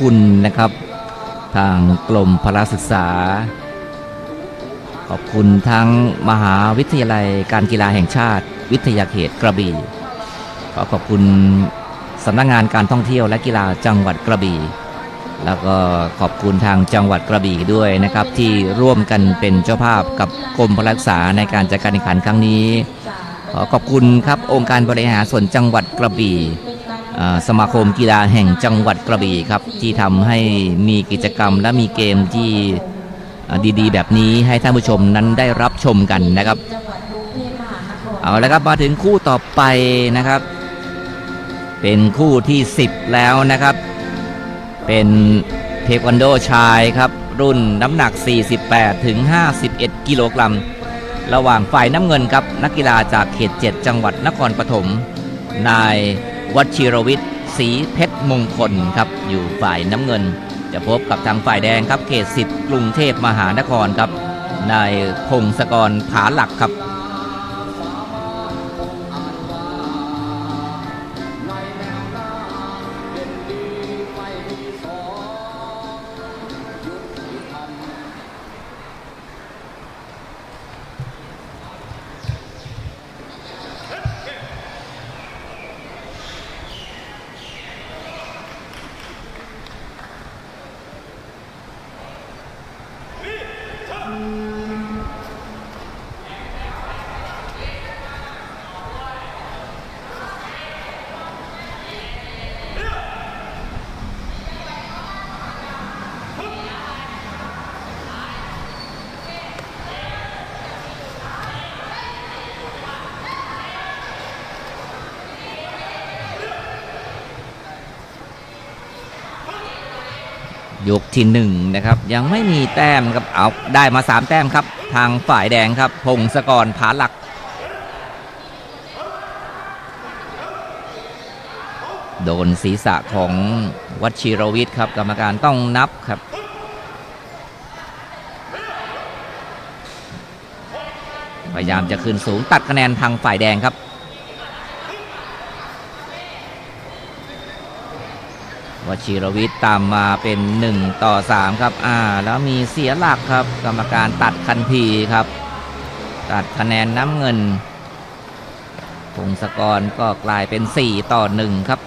คุณนะครับ ทางกรมพละศึกษา ขอบคุณทั้งมหาวิทยาลัยการกีฬาแห่งชาติ วิทยาเขตกระบี่ขอขอบคุณสำนักงานการท่องเที่ยวและกีฬาจังหวัดกระบี่แล้วก็ขอบคุณทางจังหวัดกระบี่ด้วยนะครับ ที่ร่วมกันเป็นเจ้าภาพกับกรมพละศึกษาในการจัดการแข่งขันครั้งนี้ ขอขอบคุณครับองค์การบริหารส่วนจังหวัดกระบี่ สมาคมกีฬาแห่งจังหวัดกระบี่ครับ ที่ทำให้มีกิจกรรมและมีเกมที่ดีๆ แบบนี้ให้ท่านผู้ชมนั้นได้รับชมกันนะครับเอาละครับมาถึงคู่ต่อไปนะครับ เป็นคู่ที่ 10 แล้วนะครับ เป็นเทควันโดชายครับ รุ่นน้ำหนัก 48ถึง51 กิโลกรัมระหว่างฝ่ายน้ำเงินครับนักกีฬาจากเขต 7 จังหวัดนครปฐมนาย วัชิรวิทย์ศรีเพชรมงคลครับอยู่ฝ่ายน้ำเงิน จะพบกับทางฝ่ายแดงครับเขต10กรุงเทพมหานครครับนายพงศกรผาหลักครับ ยกที่หนึ่งนะครับยังไม่มีแต้มครับเอาได้มาสามแต้มครับ ทางฝ่ายแดงครับ พงศกรผาหลัก โดนศีรษะของวัชิรวิทย์ครับ กรรมการต้องนับครับ พยายามจะขึ้นสูงตัดคะแนนทางฝ่ายแดงครับ วชิรวิทย์ตามมาเป็น 1 ต่อ 3 ครับ อ่า แล้วมีเสียหลักครับ กรรมการตัดคันทีครับ ตัดคะแนนน้ำเงินพงศกรก็กลายเป็น 4 ต่อ 1 ครับ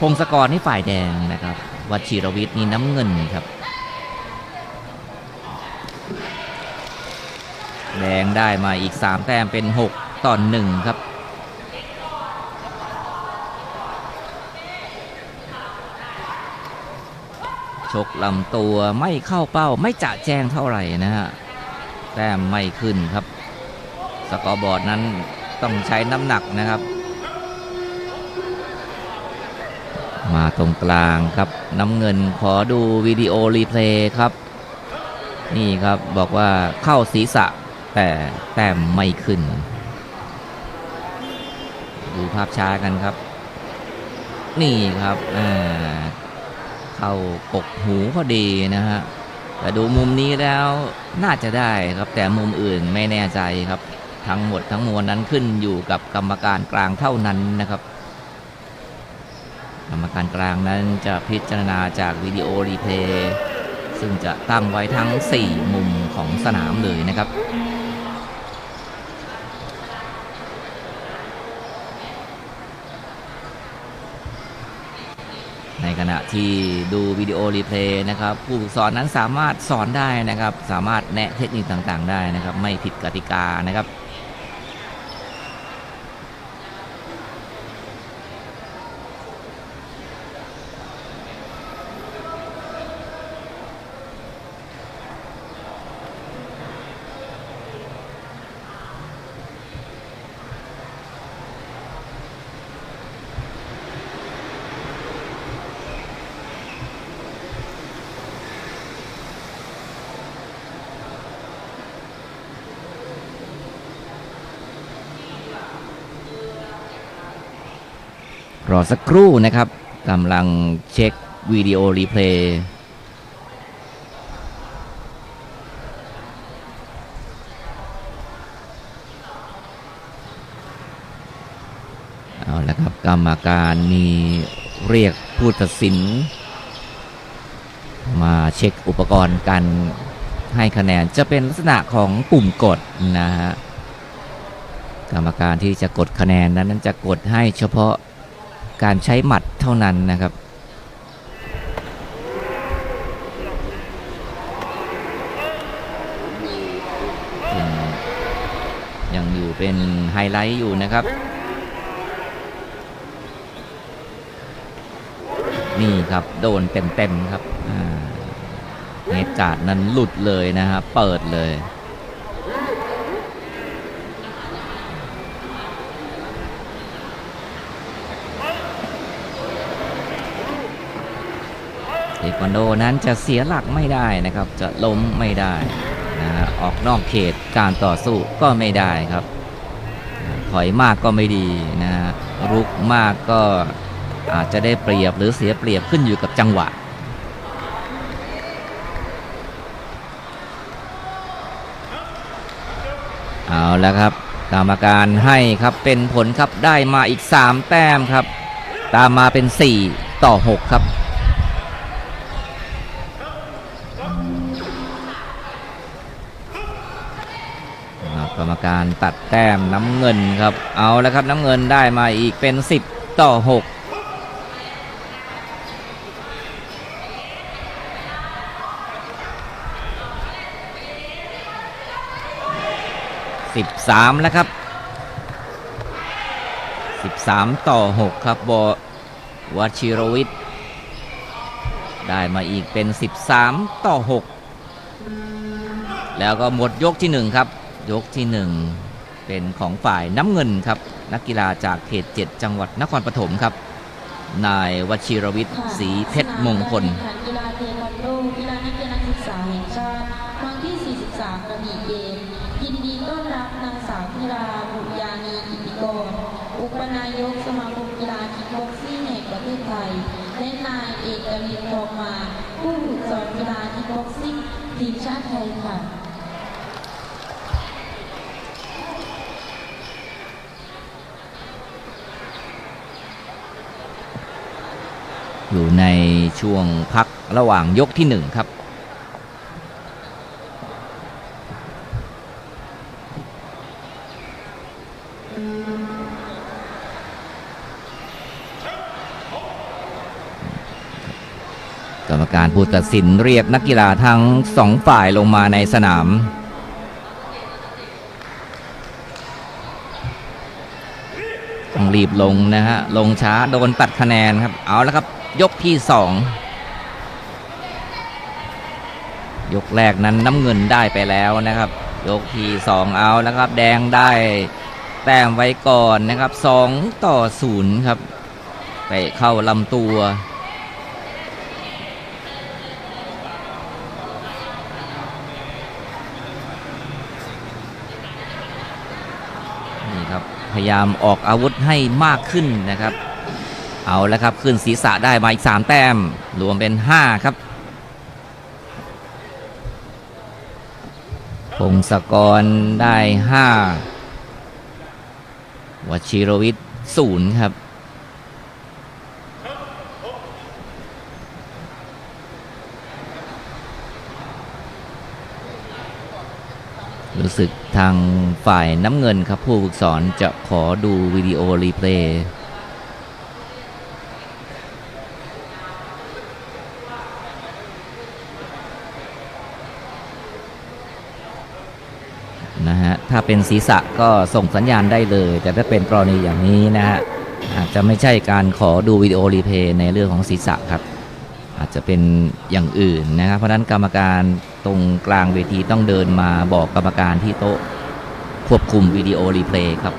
พงศกรนี่ฝ่ายแดงนะครับวชิรวิทย์นี่น้ำเงินครับ แดงได้มาอีก 3 แต้มเป็น 6 ต่อ 1 ครับ ชกลำตัวไม่เข้าเป้าไม่จะแจ้งเท่าไหร่นะฮะแต้มไม่ขึ้นครับ สกอร์บอร์ดนั้นต้องใช้น้ำหนักนะครับ มาตรงกลางครับน้ำเงินขอดูวิดีโอรีเพลย์ครับ นี่ครับบอกว่าเข้าศีรษะแต่แต้มไม่ขึ้น ดูภาพช้ากันครับ นี่ครับอ่า เข้ากกหูพอดีนะฮะแต่ดูมุมนี้แล้วน่าจะได้ครับแต่มุมอื่นไม่แน่ใจครับ ทั้งหมดทั้งมวลนั้นขึ้นอยู่กับกรรมการกลางเท่านั้นนะครับกรรมการกลางนั้นจะพิจารณาจากวิดีโอรีเพลย์ซึ่งจะตั้งไว้ทั้ง 4 มุมของสนามเลยนะครับ ในขณะที่ดูวิดีโอรีเพลย์นะครับผู้ฝึกสอนนั้นสามารถสอนได้นะครับ สามารถแนะเทคนิคต่างๆ ได้นะครับ ไม่ผิดกติกานะครับ รอสักครู่นะครับกำลังเช็ควิดีโอรีเพลย์เอาละครับกรรมการมีเรียกผู้ตัดสิน มาเช็คอุปกรณ์การให้คะแนนจะเป็นลักษณะของปุ่มกดนะฮะกรรมการที่จะกดคะแนนนั้นนั้นจะกดให้เฉพาะ การใช้หมัดเท่านั้นนะครับยังอยู่เป็นไฮไลท์อยู่นะครับ นี่ครับโดนเต็มๆครับอ่าเนตการ์ดนั้นหลุดเลยนะครับ เปิดเลย เทควันโดนั้นจะเสียหลักไม่ได้นะครับ จะล้มไม่ได้นะฮะออกนอกเขตการต่อสู้ก็ไม่ได้ครับ ถอยมากก็ไม่ดีนะฮะรุกมากก็อาจจะได้เปรียบหรือเสียเปรียบขึ้นอยู่กับจังหวะเอาแล้วครับกรรมการให้ครับเป็นผลครับได้มาอีก 3 แต้มครับ ตามมาเป็น 4 ต่อ 6 ครับ การตัดแต้มน้ำเงินครับ เอาแล้วครับน้ำเงินได้มาอีกเป็น 10 ต่อ6 13แล้วครับ13ต่อ6ครับบวชิรวิทย์ได้มาอีกเป็น13ต่อ6แล้วก็หมดยกที่1ครับ ยกที่ 1 เป็นของฝ่ายน้ำเงินครับ นักกีฬาจากเขต 7 จังหวัดนครปฐมครับ นายวชิรวิทย์ศรีเพชรมงคลสนามการแข่งขันกีฬาเทควันโดกีฬานักเรียนนักศึกษาแห่งชาติครั้งที่ 43กระบี่เกมยินดีต้อนรับนางสาวธิราบุญญานีกิติกรอุปนายกสมาคมกีฬาคิกบ็อกซิ่งแห่งประเทศไทยและนายเอกลินทองมา ผู้ฝึกสอนกีฬาคิกบ็อกซิ่งทีมชาติไทยค่ะ อยู่ในช่วงพักระหว่างยกที่หนึ่งครับ กรรมการผู้ตัดสินเรียกนักกีฬาทั้งสองฝ่ายลงมาในสนามต้องรีบลงนะฮะ ลงช้าโดนตัดคะแนนครับ เอาแล้วครับ ยกที่สองยกแรกนั้นน้ำเงินได้ไปแล้วนะครับ ยกที่สองเอาแล้วครับ แดงได้แต้มไว้ก่อนนะครับสองต่อศูนย์ครับ ไปเข้าลำตัวนี่ครับพยายามออกอาวุธให้มากขึ้นนะครับ เอาแล้วครับขึ้นศีรษะได้มาอีก 3 แต้ม รวมเป็น 5 ครับพงศกรได้ 5วชิรวิทย์ศูนย์ครับรู้สึกทางฝ่ายน้ำเงินครับผู้ฝึกสอนจะขอดูวิดีโอรีเพลย์นะฮะ ถ้าเป็นศีรษะก็ส่งสัญญาณได้เลย แต่ถ้าเป็นกรณีอย่างนี้นะฮะอาจจะไม่ใช่การขอดูวิดีโอรีเพย์ในเรื่องของศีรษะครับ อาจจะเป็นอย่างอื่นนะครับ เพราะฉะนั้นกรรมการตรงกลางเวทีต้องเดินมาบอกกรรมการที่โต๊ะควบคุมวิดีโอรีเพลย์ครับ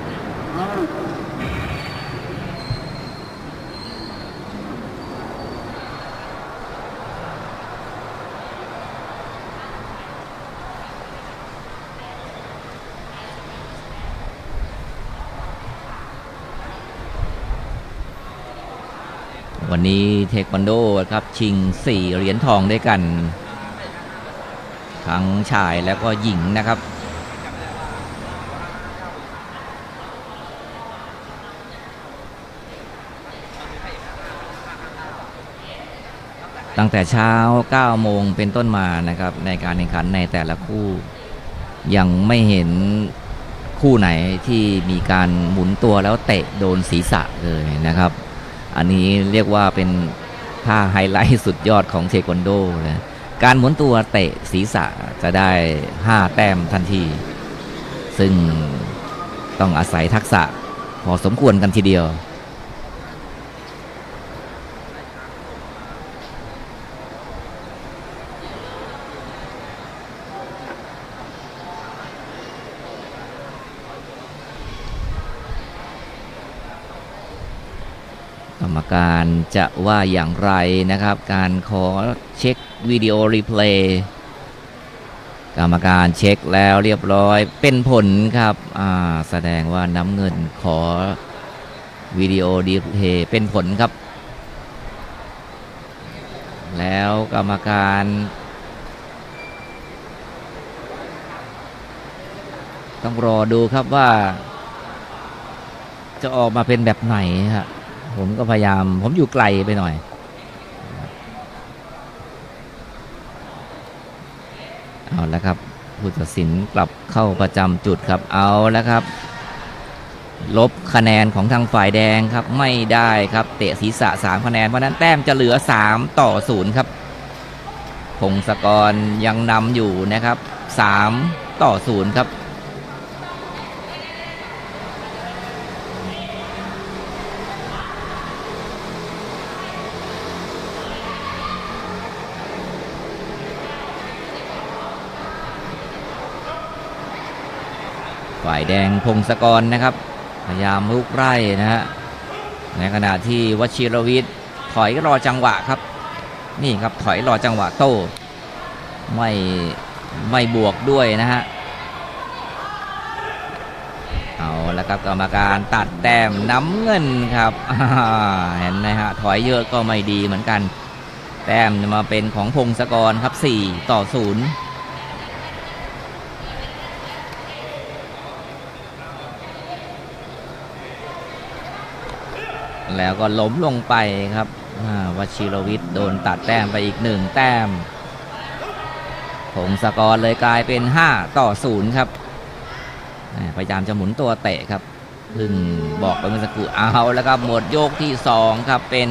วันนี้เทควันโดครับชิง 4 เหรียญทองด้วยกัน ทั้งชายแล้วก็หญิงนะครับตั้งแต่เช้า 9 โมงเป็นต้นมานะครับ ในการแข่งขันในแต่ละคู่ ยังไม่เห็นคู่ไหนที่มีการหมุนตัวแล้วเตะโดนศีรษะเลยนะครับ อันนี้เรียกว่าเป็นท่าไฮไลท์สุดยอดของเทควันโดนะการหมุนตัวเตะศีรษะจะได้ 5 แต้มทันที ซึ่งต้องอาศัยทักษะพอสมควรกันทีเดียว กรรมการจะว่าอย่างไรนะครับ การขอเช็ควิดีโอรีเพลย์กรรมการเช็คแล้วเรียบร้อยเป็นผลครับอ่าแสดงว่าน้ำเงินขอวิดีโอรีเพลย์เป็นผลครับ แล้วกรรมการต้องรอดูครับว่า จะออกมาเป็นแบบไหนฮะ ผมก็พยายาม ผมอยู่ไกลไปหน่อย เอาแล้วครับผู้ตัดสินกลับเข้าประจำจุดครับ เอาแล้วครับ ลบคะแนนของทางฝ่ายแดงครับ ไม่ได้ครับ เตะศีรษะ 3 คะแนน เพราะฉะนั้นแต้มจะเหลือ 3 ต่อ 0 ครับพงศกรยังนำอยู่นะครับ 3 ต่อ 0 ครับ ฝ่ายแดงพงศกรนะครับ พยายามลุกไล่นะฮะในขณะที่วชิรวิทย์ถอยรอจังหวะครับ นี่ครับถอยรอจังหวะโต้ไม่ไม่บวกด้วยนะฮะเอาแล้วครับกรรมการตัดแต้มน้ำเงินครับเห็นไหมฮะถอยเยอะก็ไม่ดีเหมือนกัน แต้มมาเป็นของพงศกรครับ 4 ต่อ 0 แล้วก็ล้มลงไปครับวชิรวิทย์โดนตัดแต้มไปอีกหนึ่งแต้มผงสกอร์เลยกลายเป็น 5 ต่อ 0 ครับ พยายามจะหมุนตัวเตะครับ พึ่งบอกไปเมื่อสักครู่เอาแล้วครับหมดโยกที่ 2 ครับเป็น